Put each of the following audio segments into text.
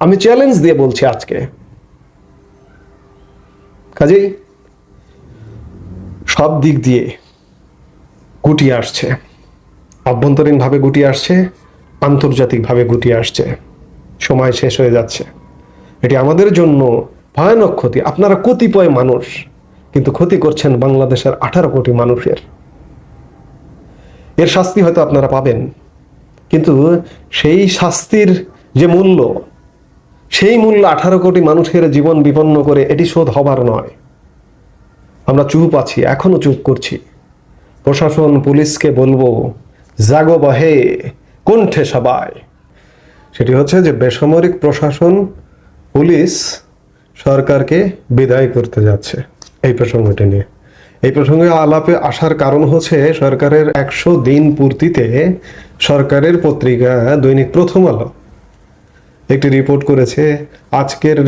আমি চ্যালেঞ্জ দিয়ে বলছি আজকে। কাজেই সব দিক দিয়ে গুটিয়ে আসছে। অভ্যন্তরীণভাবে গুটিয়ে আসছে, আন্তর্জাতিকভাবে গুটিয়ে আসছে। সময় শেষ হয়ে যাচ্ছে। এটি আমাদের জন্য ভয়ানক ক্ষতি। আপনারা কতিপয় মানুষ, কিন্তু ক্ষতি করছেন বাংলাদেশের আঠারো কোটি মানুষের। এর শাস্তি হয়তো আপনারা পাবেন, কিন্তু সেই শাস্তির যে মূল্য সেই মূল্য আঠারো কোটি মানুষের জীবন বিপন্ন করে এটি শোধ হবার নয়। আমরা চুপ আছি, এখনও চুপ করছি। প্রশাসন, পুলিশকে বলব, জাগো বহে, কণ্ঠে সবাই। সেটি হচ্ছে যে বেসামরিক প্রশাসন, পুলিশ সরকারকে বিদায় করতে যাচ্ছে এই প্রসঙ্গটি নিয়ে। এই প্রসঙ্গে আলাপে আসার কারণ হচ্ছে সরকারের একশো দিন পূর্তিতে সরকারের পত্রিকা দৈনিক প্রথম আলো একটি রিপোর্ট করেছে আজকের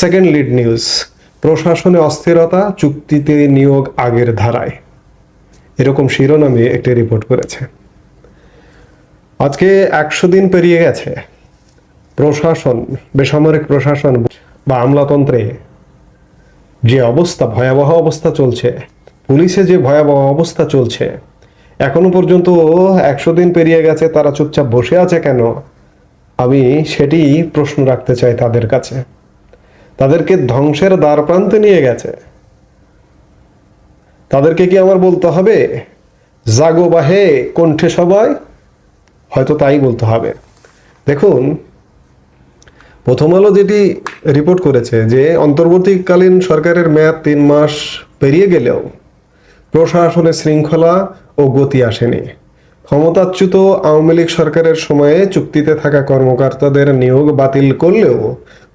সেকেন্ড লিড নিউজ প্রশাসনে অস্থিরতা, চুক্তিতে নিয়োগ আগের ধারায়। এরকম শিরোনামে একটি রিপোর্ট করেছে। আজকে একশো দিন পেরিয়ে গেছে। প্রশাসন, বেসামরিক প্রশাসন বা আমলাতন্ত্রে যে অবস্থা, ভয়াবহ অবস্থা চলছে, পুলিশে যে ভয়াবহ অবস্থা চলছে, এখনও পর্যন্ত একশো দিন পেরিয়ে গেছে, তারা চুপচাপ বসে আছে কেন? আমি সেটি প্রশ্ন রাখতে চাই তাদের কাছে। তাদেরকে ধ্বংসের দ্বার প্রান্তে নিয়ে গেছে। তাদেরকে কি আমার বলতে হবে? জাগো বাহে, কণ্ঠে সবাই। হয়তো তাই বলতে হবে। দেখুন, প্রথম আলো যেটি রিপোর্ট করেছে যে অন্তর্বর্তীকালীন সরকারের মেয়াদ তিন মাস পেরিয়ে গেলেও প্রশাসনে শৃঙ্খলা ও গতি আসেনি। ক্ষমতাচ্যুত আওয়ামী লীগ সরকারের সময়ে চুক্তিতে থাকা কর্মকর্তাদের নিয়োগ বাতিল করলেও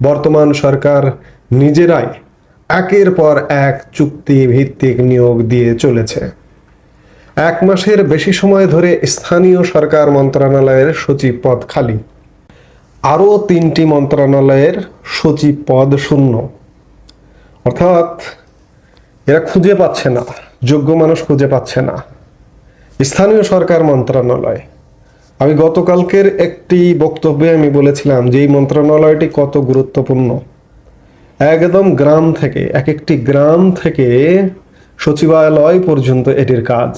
বর্তমান সরকার নিজেরাই একের পর এক চুক্তি ভিত্তিক নিয়োগ দিয়ে চলেছে। এক মাসের বেশি সময় ধরে স্থানীয় সরকার মন্ত্রণালয়ের সচিব পদ খালি। আরও তিনটি মন্ত্রণালয়ের সচিব পদ শূন্য। অর্থাৎ এরা খুঁজে পাচ্ছে না, যোগ্য মানুষ খুঁজে পাচ্ছে না। স্থানীয় সরকার মন্ত্রণালয়। আমি গতকালকের একটি বক্তব্যে আমি বলেছিলাম যে এই মন্ত্রণালয়টি কত গুরুত্বপূর্ণ। একদম গ্রাম থেকে এক একটি গ্রাম থেকে সচিবালয় পর্যন্ত এটির কাজ।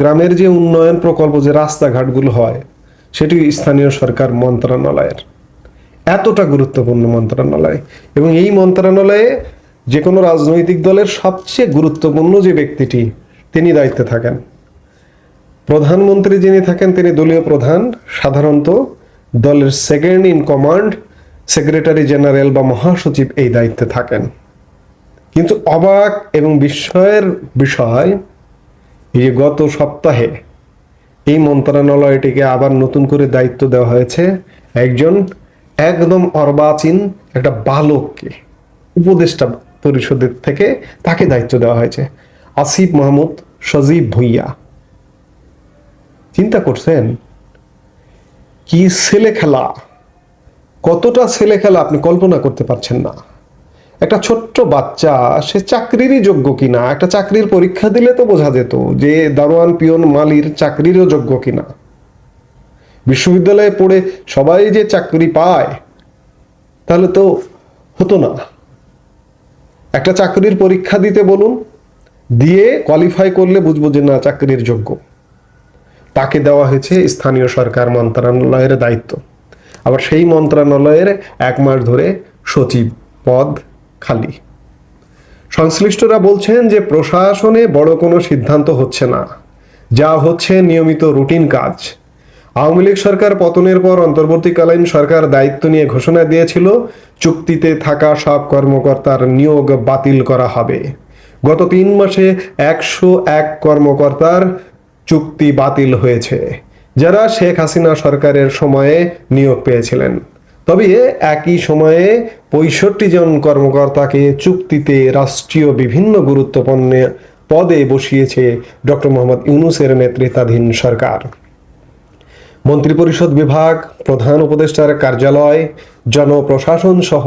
গ্রামের যে উন্নয়ন প্রকল্প, যে রাস্তাঘাটগুলো হয় সেটি স্থানীয় সরকার মন্ত্রণালয়ের। এতটা গুরুত্বপূর্ণ মন্ত্রণালয়। এবং এই মন্ত্রণালয়ে যে কোনো রাজনৈতিক দলের সবচেয়ে গুরুত্বপূর্ণ যে ব্যক্তিটি তিনি দায়িত্বে থাকেন। প্রধানমন্ত্রী যিনি থাকেন, তিনি দলীয় প্রধান, সাধারণত দলের second in command secretary general বা মহাসচিব এই দায়িত্বে থাকেন। কিন্তু অবাক এবং বিস্ময়ের বিষয় এই যে গত সপ্তাহে এই মন্ত্রণালয়টিকে আবার নতুন করে দায়িত্ব দেওয়া হয়েছে একজন একদম অর্বাচীন একটা বালককে, উপদেষ্টা পরিষদের থেকে তাকে দায়িত্ব দেওয়া হয়েছে। আসিফ মাহমুদ, সজীব ভুইয়া। চিন্তা করছেন, কি ছেলে খেলা? কতটা ছেলে খেলা আপনি কল্পনা করতে পারছেন না? একটা ছোট্ট বাচ্চা, সে চাকরিরই যোগ্য কিনা? একটা চাকরির পরীক্ষা দিলে তো বোঝা যেত যে দারোয়ান পিয়ন মালির চাকরিরও যোগ্য কিনা। বিশ্ববিদ্যালয়ে পড়ে সবাই যে চাকরি পায়, তাহলে তো হতো না। একটা চাকরির পরীক্ষা দিতে বলুন দিয়ে কোয়ালিফাই করলে বুঝব যে না, চাকরির যোগ্য। তাকে দেওয়া হয়েছে স্থানীয় সরকার মন্ত্রণালয়ের দায়িত্ব। আবার সেই মন্ত্রণালয়ের এক মাস ধরে সচিব পদ খালি। সংশ্লিষ্টরা বলছেন যে প্রশাসনে বড় কোনো সিদ্ধান্ত হচ্ছে না। যা হচ্ছে নিয়মিত রুটিন কাজ। আওয়ামী লীগ সরকার পতনের পর অন্তর্বর্তীকালীন সরকার দায়িত্ব নিয়ে ঘোষণা দিয়েছিল, চুক্তিতে থাকা সব কর্মকর্তার নিয়োগ বাতিল করা হবে। গত তিন মাসে একশো এক কর্মকর্তার চুক্তি বাতিল হয়েছে, যারা শেখ হাসিনা সরকারের সময়ে নিয়োগ পেয়েছিলেন। তবে একই সময়ে পঁয়ষট্টি জন কর্মকর্তাকে চুক্তিতে রাষ্ট্রীয় বিভিন্ন গুরুত্বপূর্ণ পদে বসিয়েছে ডক্টর মোহাম্মদ ইউনুসের নেতৃত্বাধীন সরকার। মন্ত্রিপরিষদ বিভাগ, প্রধান উপদেষ্টার কার্যালয়, জনপ্রশাসন সহ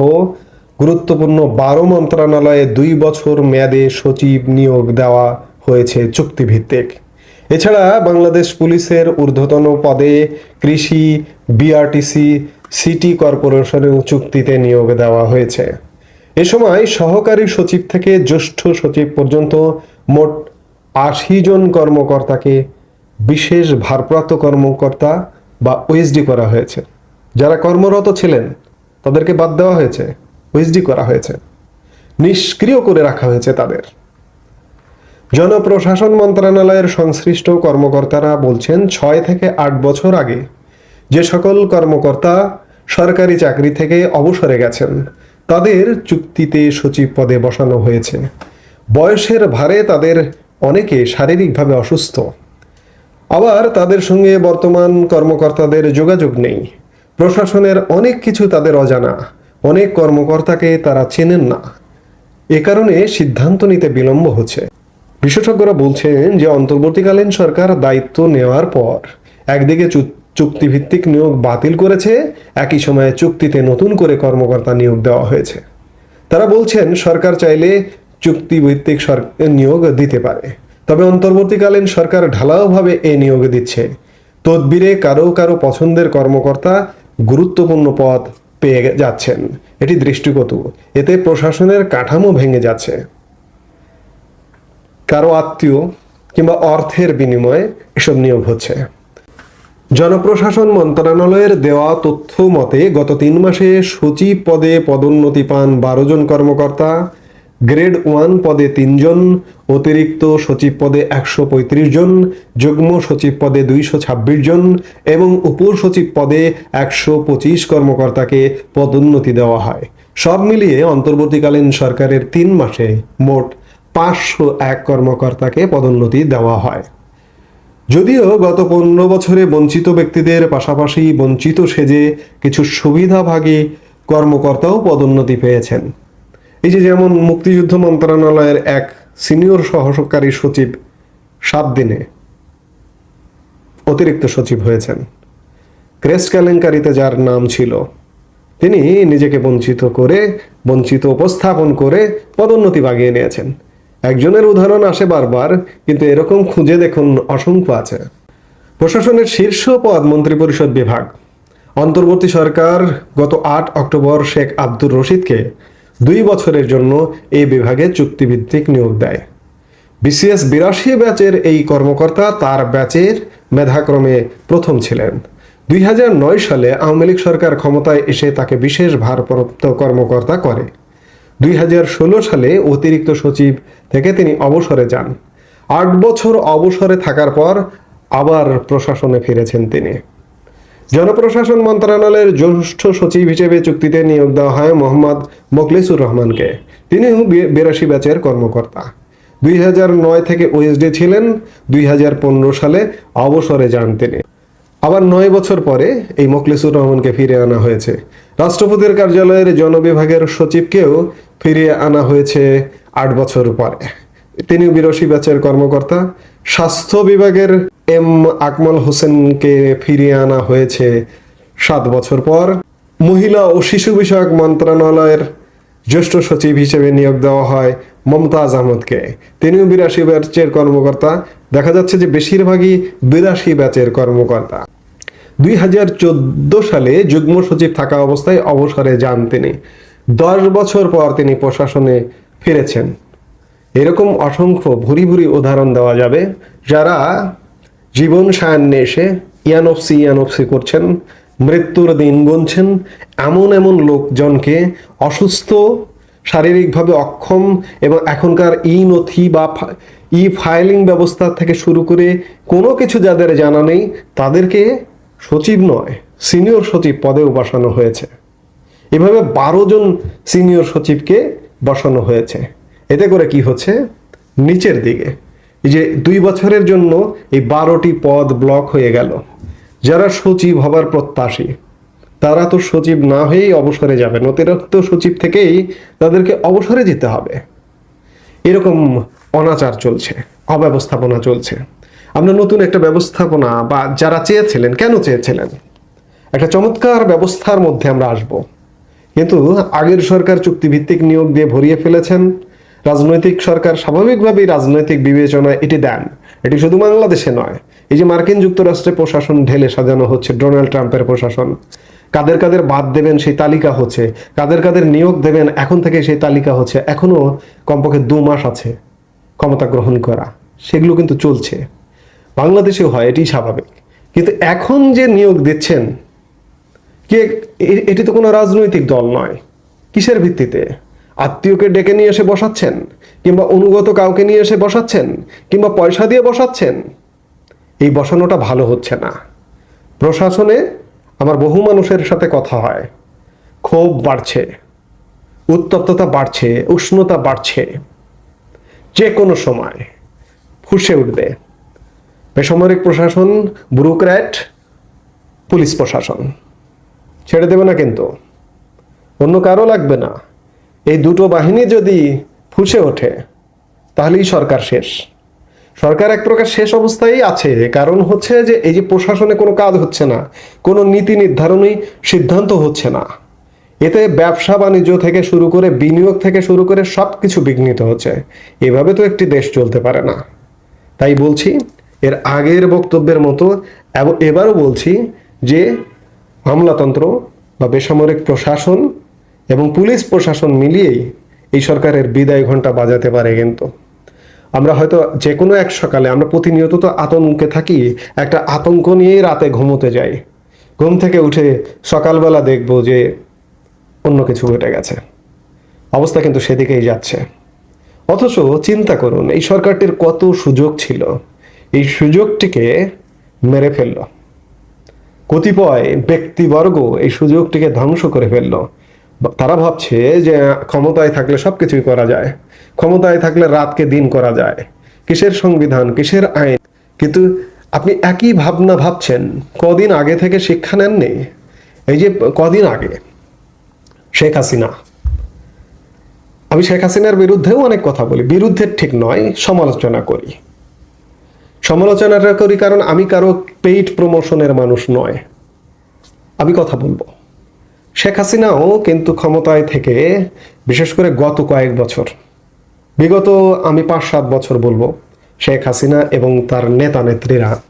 গুরুত্বপূর্ণ বারো মন্ত্রণালয়ে দুই বছর মেয়াদে সচিব নিয়োগ দেওয়া হয়েছে চুক্তিভিত্তিক। এছাড়া বাংলাদেশ পুলিশের ঊর্ধ্বতন পদে কৃষি, বিআরটিসি, সিটি কর্পোরেশনের চুক্তিতে নিয়োগ দেওয়া হয়েছে। এ সময় সহকারী সচিব থেকে জ্যেষ্ঠ সচিব পর্যন্ত মোট আশি জন কর্মকর্তাকে বিশেষ ভারপ্রাপ্ত কর্মকর্তা বা ওএসডি করা হয়েছে। যারা কর্মরত ছিলেন, তাদেরকে বাদ দেওয়া হয়েছে। ওএসডি করা হয়েছে। নিষ্ক্রিয় করে রাখা হয়েছে তাদের। জনপ্রশাসন মন্ত্রণালয়ের সংশ্লিষ্ট কর্মকর্তারা বলছেন, ছয় থেকে আট বছর আগে যে সকল কর্মকর্তা সরকারি চাকরি থেকে অবসরে গেছেন, তাদের চুক্তিতে সচিব পদে বসানো হয়েছে। বয়সের ভারে তাদের অনেকে শারীরিকভাবে অসুস্থ। আবার তাদের সঙ্গে বর্তমান কর্মকর্তাদের যোগাযোগ নেই। প্রশাসনের অনেক কিছু তাদের অজানা। অনেক কর্মকর্তাকে তারা চেনেন না। এ কারণে সিদ্ধান্ত নিতে বিলম্ব হচ্ছে। বিশেষজ্ঞরা বলছেন যে, অন্তর্বর্তীকালীন সরকার দায়িত্ব নেওয়ার পর একদিকে চুক্তিভিত্তিক নিয়োগ বাতিল করেছে, একই সময়ে চুক্তিতে নতুন করে কর্মকর্তা নিয়োগ দেওয়া হয়েছে। তারা বলছেন, সরকার চাইলে চুক্তিভিত্তিক নিয়োগ দিতে পারে। তবে অন্তর্বর্তীকালীন সরকার ঢালাওভাবে এ নিয়োগ দিচ্ছে। তদবিরে কারও কারও পছন্দের কর্মকর্তা গুরুত্বপূর্ণ পদ পেয়ে যাচ্ছেন। এটি দৃষ্টিগত এতে প্রশাসনের কাঠামো ভেঙে যাচ্ছে। কারও আত্মীয় কিংবা অর্থের বিনিময়ে এসব নিয়োগ হচ্ছে। জনপ্রশাসন মন্ত্রণালয়ের দেওয়া তথ্য মতে, গত তিন মাসে সচিব পদে পদোন্নতি পান বারো জন কর্মকর্তা গ্রেড ওয়ান পদে তিনজন, অতিরিক্ত সচিব পদে একশো পঁয়ত্রিশ জন, যুগ্ম সচিব পদে দুইশো ছাব্বিশ জন এবং উপর সচিব পদে একশো পঁচিশ কর্মকর্তাকে পদোন্নতি দেওয়া হয়। সব মিলিয়ে অন্তর্বর্তীকালীন সরকারের তিন মাসে মোট পাঁচশো এক কর্মকর্তাকে পদোন্নতি দেওয়া হয়। যদিও গত পনেরো বছরে বঞ্চিত ব্যক্তিদের পাশাপাশি বঞ্চিত সেজে কিছু সুবিধাভাগী কর্মকর্তাও পদোন্নতি পেয়েছেন। এই যে যেমন মুক্তিযুদ্ধ মন্ত্রণালয়ের এক সিনিয়র সহকারী সচিব সাত দিনে অতিরিক্ত সচিব হয়েছেন, ক্রেস্ট কেলেঙ্কারিতে যার নাম ছিল, তিনি নিজেকে বঞ্চিত করে, বঞ্চিত উপস্থাপন করে পদোন্নতি বাগিয়ে নিয়েছেন। একজনের উদাহরণ আসে বারবার, কিন্তু এরকম খুঁজে দেখুন অসংখ্য আছে। প্রশাসনের শীর্ষ পদ মন্ত্রিপরিষদ বিভাগ। অন্তর্বর্তী সরকার গত আট অক্টোবর শেখ আব্দুর রশিদকে দুই বছরের জন্য এই বিভাগে চুক্তিভিত্তিক নিয়োগ দেয়। বিসিএস বিরাশি ব্যাচের এই কর্মকর্তা তার ব্যাচের মেধাক্রমে প্রথম ছিলেন। দুই নয় সালে আওয়ামী লীগ সরকার ক্ষমতায় এসে তাকে বিশেষ ভারপ্রাপ্ত কর্মকর্তা করে। দুই হাজার ষোলো সালে অতিরিক্ত সচিব থেকে তিনি অবসরে যান। আট বছর অবসরে থাকার পর আবার প্রশাসনে ফিরেছেন তিনি। জনপ্রশাসন মন্ত্রণালয়ের জ্যেষ্ঠ সচিব হিসেবে চুক্তিতে নিয়োগ দেওয়া হয় মোহাম্মদ মোখলেসুর রহমানকে। তিনিও বিরাশি ব্যাচের কর্মকর্তা। দুই থেকে ওএসডি ছিলেন, দুই সালে অবসরে যান তিনি। আবার নয় বছর পরে এই মোখলেসুর রহমানকে ফিরে আনা হয়েছে। রাষ্ট্রপতির কার্যালয়ের জনবিভাগের সচিবকেও ফিরিয়ে আনা হয়েছে আট বছর পরে। তিনি বিরশি ব্যাচের কর্মকর্তা। স্বাস্থ্য বিভাগের এম আকমল হোসেনকে ফিরিয়ে আনা হয়েছে সাত বছর পর। মহিলা ও শিশু বিষয়ক মন্ত্রণালয়ের জ্যেষ্ঠ সচিব হিসেবে নিয়োগ দেওয়া হয় মমতাজ আহমদকে। তিনিও বিরাশি ব্যাচের কর্মকর্তা। দেখা যাচ্ছে যে বেশিরভাগই বিরাশি ব্যাচের কর্মকর্তা। দুই হাজার চোদ্দ সালে যুগ্ম সচিব থাকা অবস্থায় অবসরে যান তিনি। দশ বছর পর তিনি প্রশাসনে ফিরেছেন। এরকম অসংখ্য ভুরি ভুরি উদাহরণ দেওয়া যাবে যারা জীবন সায়ান্নে এসে ইয়ানফসি ইয়ানফসি করছেন, মৃত্যুর দিন গুনছেন। এমন এমন লোকজনকে অসুস্থ, শারীরিকভাবে অক্ষম এবং এখনকার ই নথি বা ই ফাইলিং ব্যবস্থা থেকে শুরু করে কোনো কিছু যাদের জানা নেই, তাদেরকে সচিব নয়, সিনিয়র সচিব পদেও বসানো হয়েছে। এভাবে বারো জন সিনিয়র সচিবকে বসানো হয়েছে। এতে করে কি হচ্ছে? নিচের দিকে। যে দুই বছরের জন্য এই বারোটি পদ ব্লক হয়ে গেল। যারা সচিব হবার প্রত্যাশী, তারা তো সচিব না হয়েই অবসরে যাবেন। অতিরিক্ত সচিব থেকেই তাদেরকে অবসরে যেতে হবে। এরকম অনাচার চলছে, অব্যবস্থাপনা চলছে। আমরা নতুন একটা ব্যবস্থাপনা বা যারা চেয়েছিলেন, কেন চেয়েছিলেন? একটা চমৎকার ব্যবস্থার মধ্যে আমরা আসব। কিন্তু আগের সরকার চুক্তিভিত্তিক নিয়োগ দিয়ে ভরিয়ে ফেলেছেন। রাজনৈতিক সরকার স্বাভাবিকভাবেই রাজনৈতিক বিবেচনায় এটি দেন। এটি শুধু বাংলাদেশে নয়, এই যে মার্কিন যুক্তরাষ্ট্রে প্রশাসন ঢেলে সাজানো হচ্ছে ডোনাল্ড ট্রাম্পের প্রশাসন। কাদের কাদের বাদ দেবেন সেই তালিকা হচ্ছে, কাদের কাদের নিয়োগ দেবেন এখন থেকে সেই তালিকা হচ্ছে, এখনও কমপক্ষে দু মাস আছে ক্ষমতা গ্রহণ করা। সেগুলো কিন্তু চলছে। বাংলাদেশেও হয় এটি স্বাভাবিক। কিন্তু এখন যে নিয়োগ দিচ্ছেন, কে এটি তো কোনো রাজনৈতিক দল নয়। কিসের ভিত্তিতে? আত্মীয়কে ডেকে নিয়ে এসে বসাচ্ছেন, কিংবা অনুগত কাউকে নিয়ে এসে বসাচ্ছেন, কিংবা পয়সা দিয়ে বসাচ্ছেন। এই বসানোটা ভালো হচ্ছে না। প্রশাসনে আমার বহু মানুষের সাথে কথা হয়। ক্ষোভ বাড়ছে, উত্তপ্ততা বাড়ছে, উষ্ণতা বাড়ছে। যে কোনো সময় ফুসে উঠবে। বেসামরিক প্রশাসন, ব্যুরোক্র্যাট, পুলিশ প্রশাসন। ছেড়ে দেবে না কিন্তু। অন্য কারও লাগবে না। এই দুটো বাহিনী যদি ফুসে ওঠে, তাহলেই সরকার শেষ। সরকার এক প্রকার শেষ অবস্থায় আছে কারণ হচ্ছে যে এই যে প্রশাসনে কোনো কাজ হচ্ছে না, কোনো নীতি নির্ধারণী সিদ্ধান্ত হচ্ছে না। এতে ব্যবসা বাণিজ্য থেকে শুরু করে বিনিয়োগ থেকে শুরু করে সব কিছু বিঘ্নিত হচ্ছে। এভাবে তো একটি দেশ চলতে পারে না। তাই বলছি, এর আগের বক্তব্যের মতো এবারও বলছি যে, আমলাতন্ত্র বা বেসামরিক প্রশাসন এবং পুলিশ প্রশাসন মিলিয়েই এই সরকারের বিদায় ঘণ্টা বাজাতে পারে কিন্তু। আমরা হয়তো যে কোনো এক সকালে আমরা প্রতিনিয়ত তো আতঙ্কে থাকি, একটা আতঙ্ক নিয়েই রাতে ঘুমোতে যাই। ঘুম থেকে উঠে সকালবেলা দেখব যে অন্য কিছু ঘটে গেছে। অবস্থা কিন্তু সেদিকেই যাচ্ছে। অথচ চিন্তা করুন, এই সরকারটির কত সুযোগ ছিল। এই সুযোগটিকে মেরে ফেলল। কতিপয় ব্যক্তিবর্গ এই সুযোগটিকে ধ্বংস করে ফেলল। তারা ভাবছে যে ক্ষমতায় থাকলে সব কিছুই করা যায়। ক্ষমতায় থাকলে রাতকে দিন করা যায়। কিসের সংবিধান, কিসের আইন? কিন্তু আপনি একই ভাবনা ভাবছেন, কদিন আগে থেকে শিক্ষা নেননি? এই যে কদিন আগে? শেখ হাসিনা। আমি শেখ হাসিনার বিরুদ্ধেও অনেক কথা বলি, বিরুদ্ধের ঠিক নয়, সমালোচনা করি। সমালোচনাটা করি কারণ আমি কারও পেইড প্রমোশনের মানুষ নয়। আমি কথা বলব। শেখ হাসিনাও কিন্তু ক্ষমতায় থেকে, বিশেষ করে গত কয়েক বছর, বিগত আমি পাঁচ সাত বছর বলব, শেখ হাসিনা এবং তার নেতা নেত্রীরা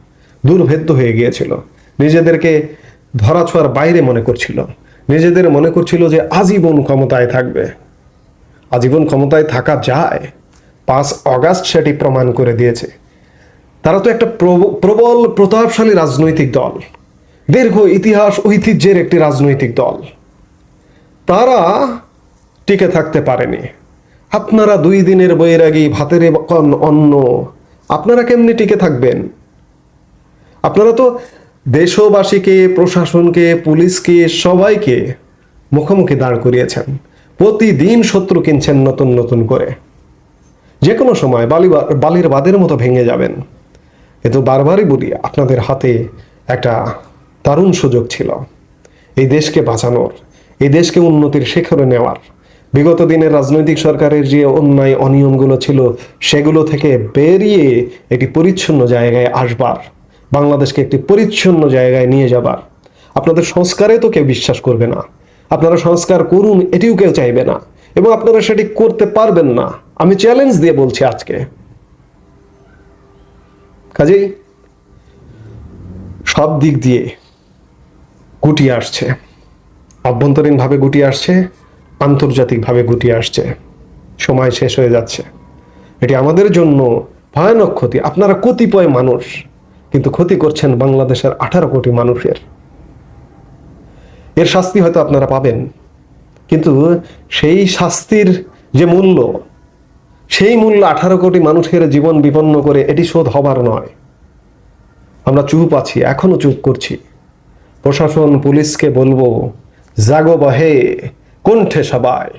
দুর্ভেদ্য হয়ে গিয়েছিল। নিজেদেরকে ধরাছোঁয়ার বাইরে মনে করছিল। নিজেদের মনে করছিল যে আজীবন ক্ষমতায় থাকবে। আজীবন ক্ষমতায় থাকা যায়। পাঁচ অগাস্ট সেটি প্রমাণ করে দিয়েছে। তারা তো একটা প্রব- প্রবল, প্রতাপশালী রাজনৈতিক দল। দীর্ঘ ইতিহাস ঐতিহ্যের একটি রাজনৈতিক দল। তারা টিকে থাকতে পারেনি। আপনারা দুই দিনের বৈরাগী ভাতের অন্ন, আপনারা কেমনি টিকে থাকবেন? আপনারা তো দেশবাসীকে, প্রশাসনকে, পুলিশকে, সবাইকে মুখোমুখি দাঁড় করিয়েছেন। প্রতিদিন শত্রু কিনছেন নতুন নতুন করে। যে কোনো সময় বালি বালির বাদের মতো ভেঙে যাবেন। এ তো বারবারই বলি, আপনাদের হাতে একটা দারুণ সুযোগ ছিল। এই দেশকে বাঁচানোর, এই দেশকে উন্নতির শিখরে নেওয়ার। বিগত দিনের রাজনৈতিক সরকারের যে অন্যায় অনিয়মগুলো ছিল, সেগুলো থেকে বেরিয়ে একটি পরিচ্ছন্ন জায়গায় আসবার, বাংলাদেশকে একটি পরিচ্ছন্ন জায়গায় নিয়ে যাবার। আপনাদের সংস্কারে তো কেউ বিশ্বাস করবে না। আপনারা সংস্কার করুন, এটিও কেউ চাইবে না। এবং আপনারা সেটি করতে পারবেন না। আমি চ্যালেঞ্জ দিয়ে বলছি আজকে। কাজেই সব দিক দিয়ে গুটিয়ে আসছে। অভ্যন্তরীণভাবে গুটিয়ে আসছে, আন্তর্জাতিকভাবে গুটিয়ে আসছে। সময় শেষ হয়ে যাচ্ছে। এটি আমাদের জন্য ভয়ানক ক্ষতি। আপনারা কতিপয় মানুষ, কিন্তু ক্ষতি করছেন বাংলাদেশের আঠারো কোটি মানুষের। এর শাস্তি হয়তো আপনারা পাবেন, কিন্তু সেই শাস্তির যে মূল্য, সেই মূল্য আঠারো কোটি মানুষের জীবন বিপন্ন করে এটি শোধ হবার নয়। আমরা চুপ আছি, এখনও চুপ করছি। প্রশাসন পুলিশকে বলব জাগো বহে কণ্ঠে সবাই।